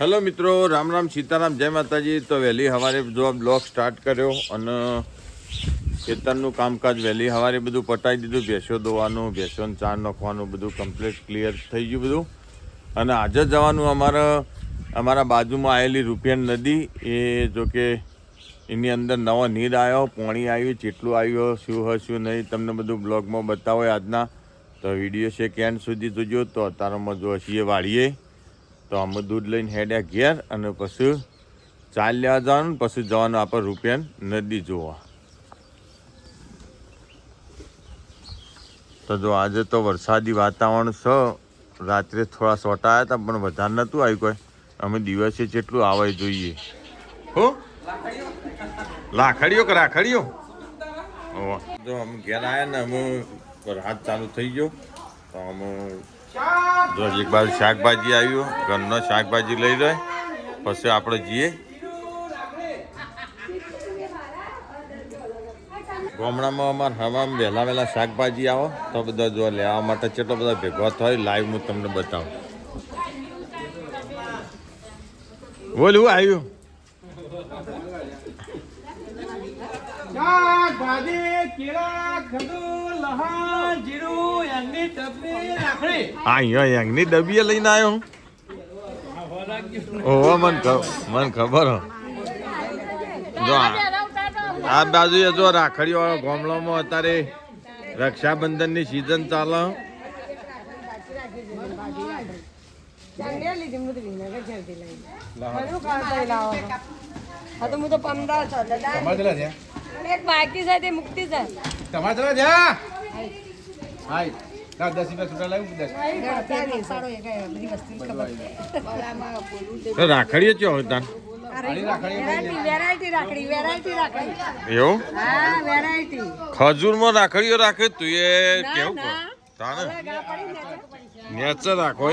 Hello મિત્રો, રામ રામ, સીતારામ, જય માતાજી. તો વહેલી સવારે જો બ્લોગ સ્ટાર્ટ કર્યો અને ખેતરનું કામકાજ વહેલી સવારે બધું પટાઈ દીધું, ભેંસો દોવાનું, ભેંસોને ચા નાખવાનું બધું કમ્પ્લીટ ક્લિયર થઈ ગયું બધું. અને આજે જવાનું અમારા અમારા બાજુમાં આવેલી રૂપિયન નદી. એ જો કે એની અંદર નવો નીર આવ્યો, પાણી આવ્યું જેટલું આવ્યું, શું હોય શું નહીં, તમને બધું બ્લોગમાં બતાવો આજના. તો વીડિયો છે કેન્ડ સુધી જોજો. તો અત્યારમાં જો છીએ વાળીએ. તો અમે દૂધ લઈને હેડ્યા ઘેર અને પછી ચાલ્યા જવાનું પછી જવાનું આપણે રૂપિયા નદી જોવા. તો જો આજે તો વરસાદી વાતાવરણ છે. રાત્રે થોડા સોટા આવ્યા હતા, પણ વધારે નહોતું આવ્યું કોઈ. અમે દિવસે જેટલું આવે જોઈએ. હો? લાખડીઓ કે રાખડીઓ? જો અમે ઘેર આવ્યા ને, અમે રાત ચાલુ થઈ ગયો. તો અમે જો એક બાજુ શાકભાજી આવ્યું. ઘરનો શાકભાજી લઈ લે. પછી આપણે જઈએ. ગામડામાં અમારે હવામાં વહેલા વહેલા શાકભાજી આવો. તો બધા જો લેવા માટે કેટલો બધા ભેગો થાય લાઈવ હું તમને બતાવું. બોલ આવ્યું? શાકભાજી, કેળા, ખજૂર, લસણ, જીરું, એની ટપલી, રાખડી. આ અહીંયા યંગની ડબ્બીએ લઈને આવ્યો હું ઓહો મને મને ખબર હો જો આ બાજુ જો રાખડીઓ વાળો ગામડામાં અત્યારે રક્ષાબંધનની સિઝન ચાલે હા તો હું તો પંદર છો દાદા તમારે ચલા છે? એક બાકી છે તે મુક્તિ છે. તમારે ચલા જા. હાય. ના દસ રૂપિયા છૂટા લાવ્યું, દસ. તો રાખડીઓ ચો હતા આની રાખડી લઈ લે. વેરાયટી રાખડી વેરાયટી રાખડી. એવું? હા વેરાયટી. ખજૂરમાં રાખડીઓ રાખે તું એ કેવું તાને. નેચર રાખો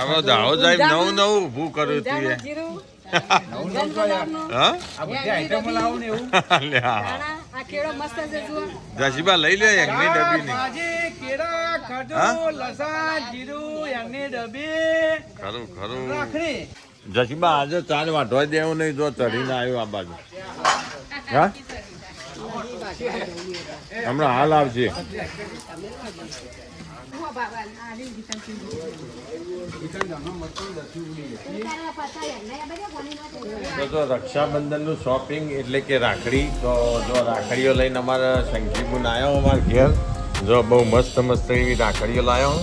હવે દાવો જાય નવું નવું ઊભું કર્યું તું ને જસીબા લઈ લે એની ડબ્બી, ખરું ખરું. રાખડી. જસીબા આજે ચાર વાઢવા દેવું નહીં જો ચડીને આવ્યો આ બાજુ. હા? હમણાં હાલ આવશે તો રક્ષાબંધનનું શોપિંગ એટલે કે રાખડી. તો જો રાખડીઓ લઈને અમારા સંગીબુન આવ્યો અમારા ઘેર. જો બહુ મસ્ત મસ્ત એવી રાખડીઓ લાવ્યો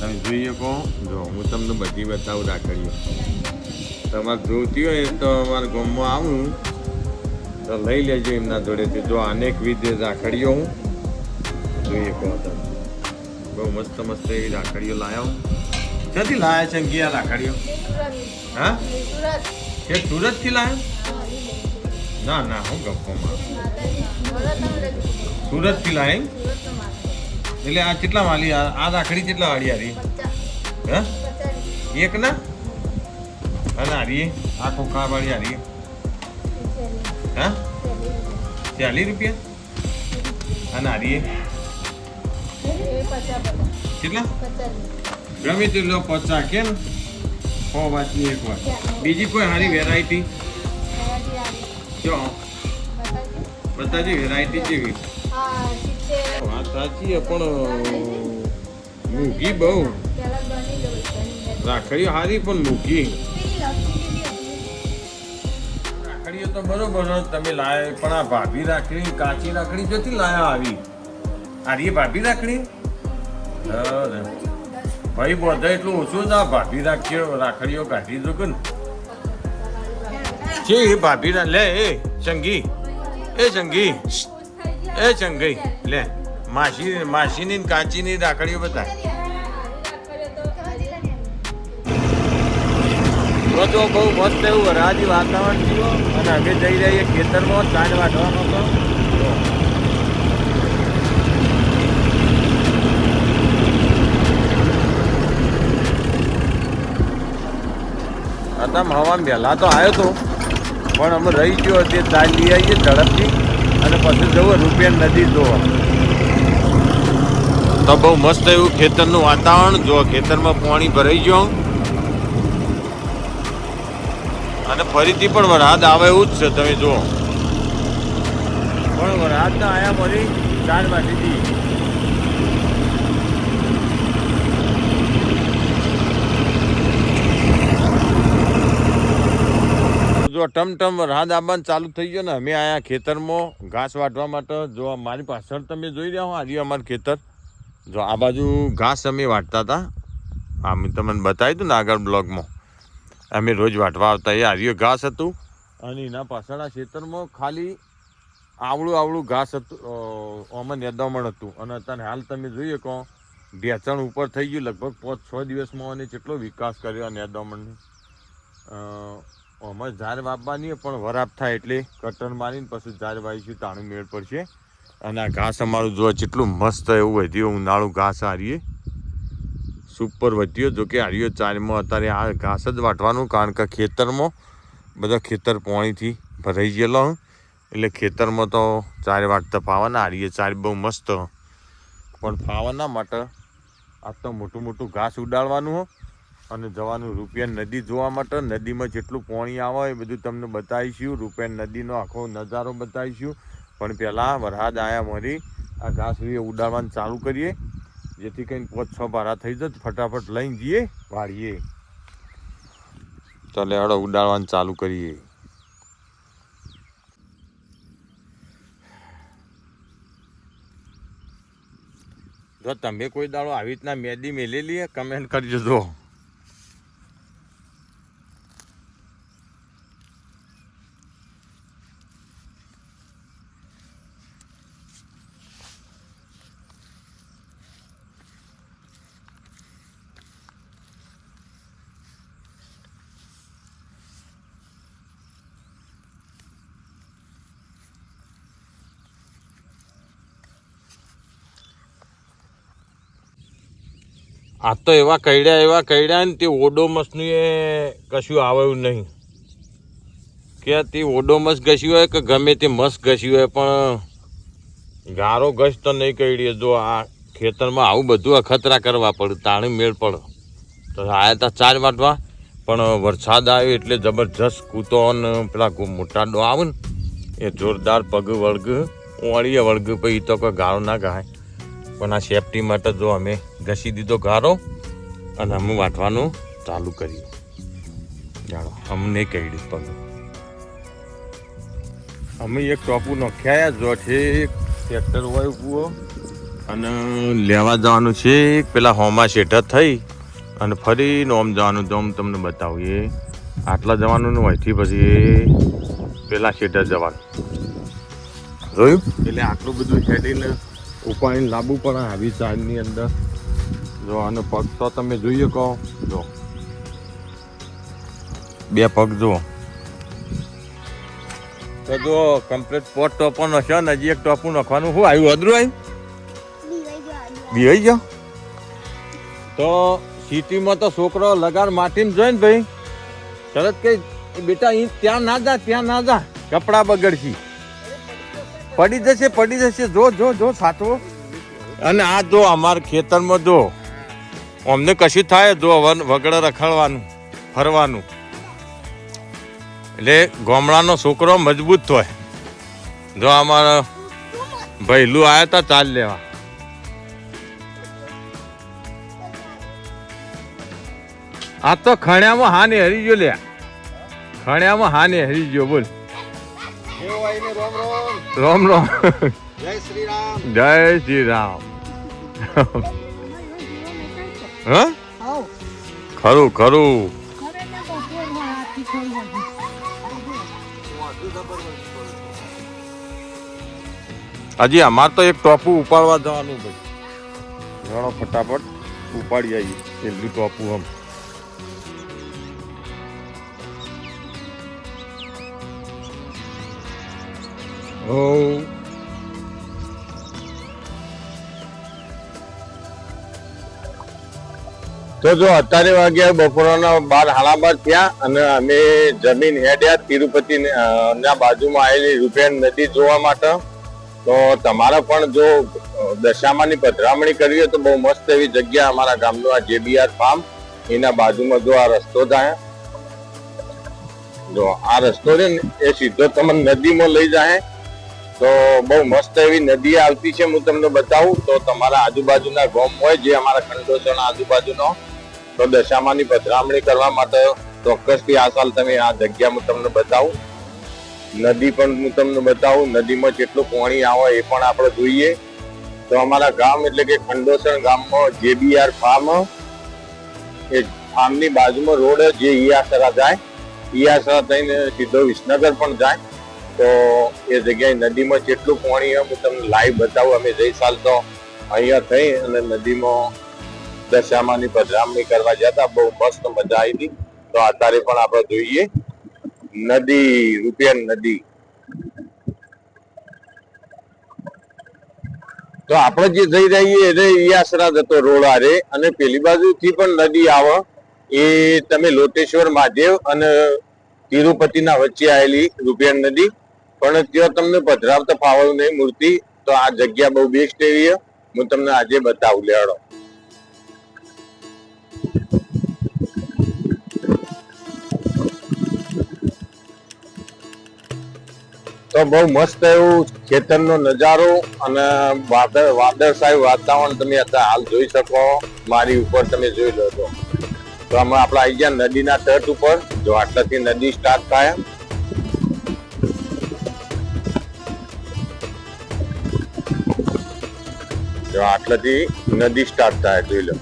તમે જોઈ શકો જો હું તમને બધી બતાવું રાખડીઓ. તમારે જોતી હોય તો અમારા ગામમાં આવું તો લઈ લેજો એમના જોડેથી. જો અનેકવિધ રાખડીઓ હું. જોઈ શકો તમે. બહુ મસ્ત મસ્ત એવી રાખડીઓ લાવ્યો ક્યાંથી લાયા છે આ રાખડીઓ હા? કે સુરતથી લાયા? ના ના, હું ગપ્પોમાં સુરતથી લાય એટલે આ કેટલા વાલી આ રાખડી કેટલા વાળી હારી? હા? એક ના? અને હારી આ ખોખા વાળી હારી હા? ચાલીસ રૂપિયા? અને હારી કેટલા? ગમે તેટલો પચા કેમ? હો વાતની એક વાત. બીજી કોઈ સારી વેરાયટી જો બતાજી વેરાયટી જેવી. વાત સાચી પણ મૂકી બહુ. રાખડીઓ સારી, પણ મૂકી. રાખડીઓ તો બરોબર તમે લાય, પણ આ ભાભી રાખડી, કાચી રાખડી જતી લાયા આવી? આરી ભાભી રાખડી. ભાઈ બધા એટલું ઓછું ના ભાભી રાખ્યો રાખડીઓ કાઢી દો કે. છે એ ભાભી લે, એ સંગી એ સંગી એ સંગી લે, માસી, માસીની કાચીની રાખડીઓ બધા તો બહુ મસ્ત એવું રાજી વાતાવરણ થયું અને અમે જઈ રહીએ ખેતરમાં સાંજ વાઢવાનો તો. હતા હવામાં વહેલા તો આવ્યો તો પણ અમે રહી ગયો તે દાળ લઈ આવીએ ઝડપથી અને પછી જવું રૂપિયા નદી જોવા. તો બહુ મસ્ત એવું ખેતરનું વાતાવરણ જો ખેતરમાં પાણી ભરાઈ ગયો અને ફરીથી પણ વરસાદ આવે એવું જ છે તમે જુઓ. પણ વરસાદ તો આયા ફરી ચાર વાગીથી જો ટમટમ વરસાદ આવવાનું ચાલુ થઈ ગયો ને, અમે અહીંયા ખેતરમાં ઘાસ વાટવા માટે. જો મારી પાછળ તમે જોઈ રહ્યા હો, આજે અમારું ખેતર. જો આ બાજુ ઘાસ અમે વાટતા હતા. આ મેં તમને બતાવ્યું હતું ને આગળ બ્લોગમાં. અમે રોજ વાટવા આવતા એ આર્યો ઘાસ હતું અને એના પાછળ ખેતરમાં ખાલી આવડું આવડું ઘાસ હતું આમાં નેદામણ હતું. અને અત્યારે હાલ તમે જોઈએ કહો ઢેચણ ઉપર થઈ ગયું લગભગ પાંચ છ દિવસમાં અને કેટલો વિકાસ કર્યો આ નેદામણની આમાં ઝાડ વાપવાની પણ વરાપ થાય એટલે કટર મારીને પછી ઝાડ વાવીશું, તાણું મેળ પડશે. અને આ ઘાસ અમારું જોવા જેટલું મસ્ત એવું વધ્યું, ઉનાળું ઘાસ હારીએ. સુપર વધ્યો જોકે હારીઓ ચારમાં અત્યારે આ ઘાસ જ વાટવાનું, કારણ કે ખેતરમાં બધા ખેતર પાણીથી ભરાઈ ગયેલો એટલે ખેતરમાં તો ચાર વાટતા ફાવાના, હારીએ ચાર બહુ મસ્ત. પણ ફાવાના માટે આ તો મોટું મોટું ઘાસ ઉડાડવાનું હો. અને જવાનું રૂપિયા નદી જોવા માટે, નદીમાં જેટલું પાણી આવે એ બધું તમને બતાવીશું. રૂપિયા નદીનો આખો નજારો બતાવીશું. પણ પહેલાં વરસાદ આવ્યા મરી, આ ઘાસરીએ ઉડાડવાનું ચાલુ કરીએ. જેથી કંઈ પાંચ છ ભારા થઈ જાય ફટાફટ લઈને જઈએ, વાળીએ. ચાલે હળો ઉડાડવાનું ચાલુ કરીએ. જો તમે કોઈ દાડો આવી રીતના મેદી મેલેલી કમેન્ટ કરી જો આ તો એવા કઈડ્યા એવા કઈડ્યા ને તે ઓડોમસનું એ કશું આવ્યું નહીં. કે તે ઓડોમસ ઘસ્યું હોય કે ગમે તે મસ ઘસ્યું હોય, પણ ગારો ઘસ તો નહીં કઈડીએ જો આ ખેતરમાં આવું બધું અખતરા કરવા પડે, તાણી મેળ પડે. તો આવ્યા હતા ચાર વાટવા, પણ વરસાદ આવ્યો એટલે જબરજસ્ત કૂતો ને પેલા મોટા ડો આવે ને, એ જોરદાર પગ વળગ વળીએ વળગ, પછી તો કોઈ ગાળો ના ગાય. પણ આ સેફટી માટે જો અમે ઘસી દીધો ગારો અને અમે વાંટવાનું ચાલુ કર્યું. જાણો, અમને કહ્યું પગ અમે એક ટોપુ નખ્યા જો છે ટ્રેક્ટર હોય ઉપવો અને લેવા જવાનું છે પેલા હોમા શેઠા થઈ અને ફરી નોમ જવાનું તો તમને બતાવીએ. આટલા જવાનું ને હોયથી પછી પેલા શેઠા જવાનું. જોયું? એટલે આટલું બધું હેડીને ઉપાડીને લાવવું પડે આવી ચારની અંદર. જો આનો પગ તો તમે જોઈએ કહો. જો. બે પગ જુઓ. તો જો કમ્પ્લીટ પોટ ટોપનો છે ને, હજી એક ટોપું નાખવાનું. શું, આવ્યું અદરું આવ્યું બિહાઈ ગયો. તો સિટીમાં તો છોકરો લગાડ માટીમાં જોઈ ને ભાઈ. તરત કઈ બેટા અહીં ત્યાં ના જા, ત્યાં ના જા. કપડાં બગડશી. પડી જશે પડી જશે. જો જો જો સાચવો અને આ જો અમારા ખેતરમાં જો, અમને કશું થાય જો વગડે રખડવાનું, ફરવાનું. એટલે ગામડાનો છોકરો મજબૂત થાય જો અમારા ભૈલું આવ્યા હતા ચાલ લેવા. આ તો ખણ્યામાં હાને હરી ગયો લ્યા. ખણ્યામાં હાને હરી ગયો, બોલ. રોમ રોમ રોમ. રામ રામ. જય શ્રી રામ જય શ્રી રામ હા ખરું ખરું. હજી અમારે તો એક ટોપું ઉપાડવા જવાનું ભાઈ. ઘણો ફટાફટ. ઉપાડી આવીએ. એટલું ટોપું આમ. ઓ તો જો અત્યારે વાગ્યા બપોરના બાર હાડા થયા અને અમે જમીન હેડ્યા તિરુપતિ ને, બાજુમાં આવેલી રૂપિયા નદી જોવા માટે. તો તમારે પણ જો દશામાની પધરામણી કરવી હોય તો બહુ મસ્ત એવી જગ્યા અમારા ગામનું આ જેબીઆર ફાર્મ એના બાજુમાં જો આ રસ્તો જાય જો આ રસ્તો છે ને એ સીધો તમને નદીમાં લઈ જાય. તો બહુ મસ્ત એવી નદી આવતી છે, હું તમને બતાવું. તો તમારા આજુબાજુના ગોમ હોય, જે અમારા ખંડોસણ આજુબાજુનો, તો દશામાની પધરામણી કરવા માટે ચોક્કસથી આ સાલ તમે આ જગ્યા હું તમને બતાવું. નદી પણ હું તમને બતાવું, નદીમાં જેટલું પાણી આવે એ પણ આપણે જોઈએ. તો અમારા ગામ એટલે કે ખંડોસણ ગામમાં જેબીઆર ફાર્મ, એ ફાર્મની બાજુમાં રોડ જે ઈયાસરા જાય. ઈયાસરા થઈને સીધો વિસનગર પણ જાય. તો એ જગ્યાએ નદીમાં જેટલું પાણી હું તમને લાઈવ બતાવું, અમે જઈ સાલ તો અહીંયા થઈ અને નદીમાં દશામાની પધરામણી કરવા જતા બહુ મસ્ત મજા આવી હતી. તો અત્યારે પણ આપણે જોઈએ નદી, રૂપિયા નદી. તો આપણે જે જઈ રહીએ એટલે ઈયાસરા જતો રોડ આરે અને પેલી બાજુથી પણ નદી આવે. એ તમે લોટેશ્વર મહાદેવ અને તિરુપતિના વચ્ચે આવેલી રૂપિયા નદી. પણ ત્યાં તમને પધરાવતા ફાવવું નહીં મૂર્તિ, તો આ જગ્યા બહુ બેસ્ટ એવી હું તમને આજે બતાવું લેડો તો બહુ મસ્ત એવું ખેતરનો નજારો અને વાદળ વાદળશાહી વાતાવરણ તમે અત્યારે હાલ જોઈ શકો. મારી ઉપર તમે જોઈ લો તો. અમે આપણે આવી ગયા નદીના તટ ઉપર, જો આટલાથી નદી સ્ટાર્ટ થાય. આટલાથી નદી સ્ટાર્ટ થાય જોઈ લો.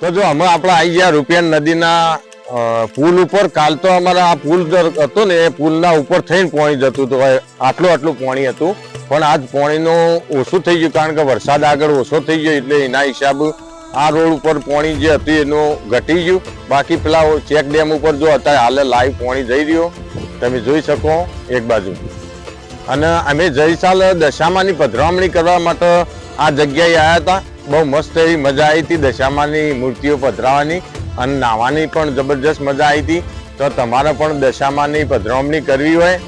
તો જો અમે આપણે આવી ગયા રૂપિયા નદીના પુલ ઉપર. કાલ તો અમારા આ પુલ હતો ને, એ પુલના ઉપર થઈને પાણી જતું હતું. આટલું આટલું પાણી હતું. પણ આજ પાણીનું ઓછું થઈ ગયું કારણ કે વરસાદ આગળ ઓછો થઈ ગયો એટલે એના હિસાબ આ રોડ ઉપર પાણી જે હતી એનું ઘટી ગયું. બાકી પેલા ચેક ડેમ ઉપર જો અત્યારે હાલે લાઈવ પાણી જઈ રહ્યો. તમે જોઈ શકો એક બાજુ. અને અમે જઈ સાલ દશામાની પધરામણી કરવા માટે આ જગ્યાએ આવ્યા હતા. બહુ મસ્ત એવી મજા આવી હતી દશામાની મૂર્તિઓ પધરાવવાની અને નાહવાની પણ જબરજસ્ત મજા આવી હતી. તો તમારે પણ દશામાની પધરામણી કરવી હોય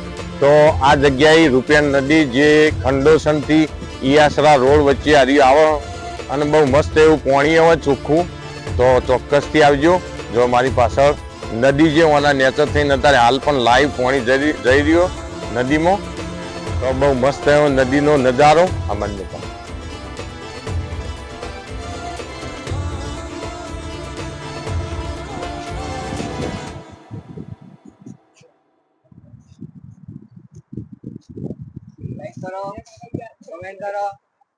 તો આ જગ્યાએ રૂપિયા નદી જે ખંડોસનથી ઈયાસરા રોડ વચ્ચે હારી આવે. અને બહુ મસ્ત એવું પાણી આવે ચોખ્ખું. તો ચોક્કસથી આવજો. જો મારી પાછળ નદી જે ઓના નેચર થઈને અત્યારે હાલ પણ લાઈવ પાણી જઈ રહ્યો નદીમાં. તો બહુ મસ્ત એવો નદીનો નજારો આ મંદિર લાઈક કરો. કમેન્ટ કરો.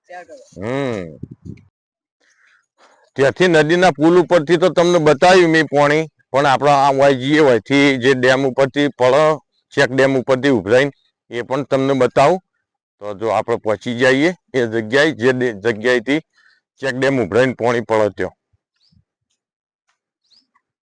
શેર કરો. હમ. ત્યાંથી નદીના પુલ ઉપરથી તો તમને બતાવ્યું મેં પાણી, પણ આપણે આ વાયજીએ હોયથી જે ડેમ ઉપરથી પળ ચેક ડેમ ઉપરથી ઉભરાઈને એ પણ તમને બતાવું. તો જો આપણે પહોંચી જઈએ એ જગ્યાએ, જે જગ્યાએથી ચેક ડેમ ઉભરાઈને પાણી પડો ત્યાં.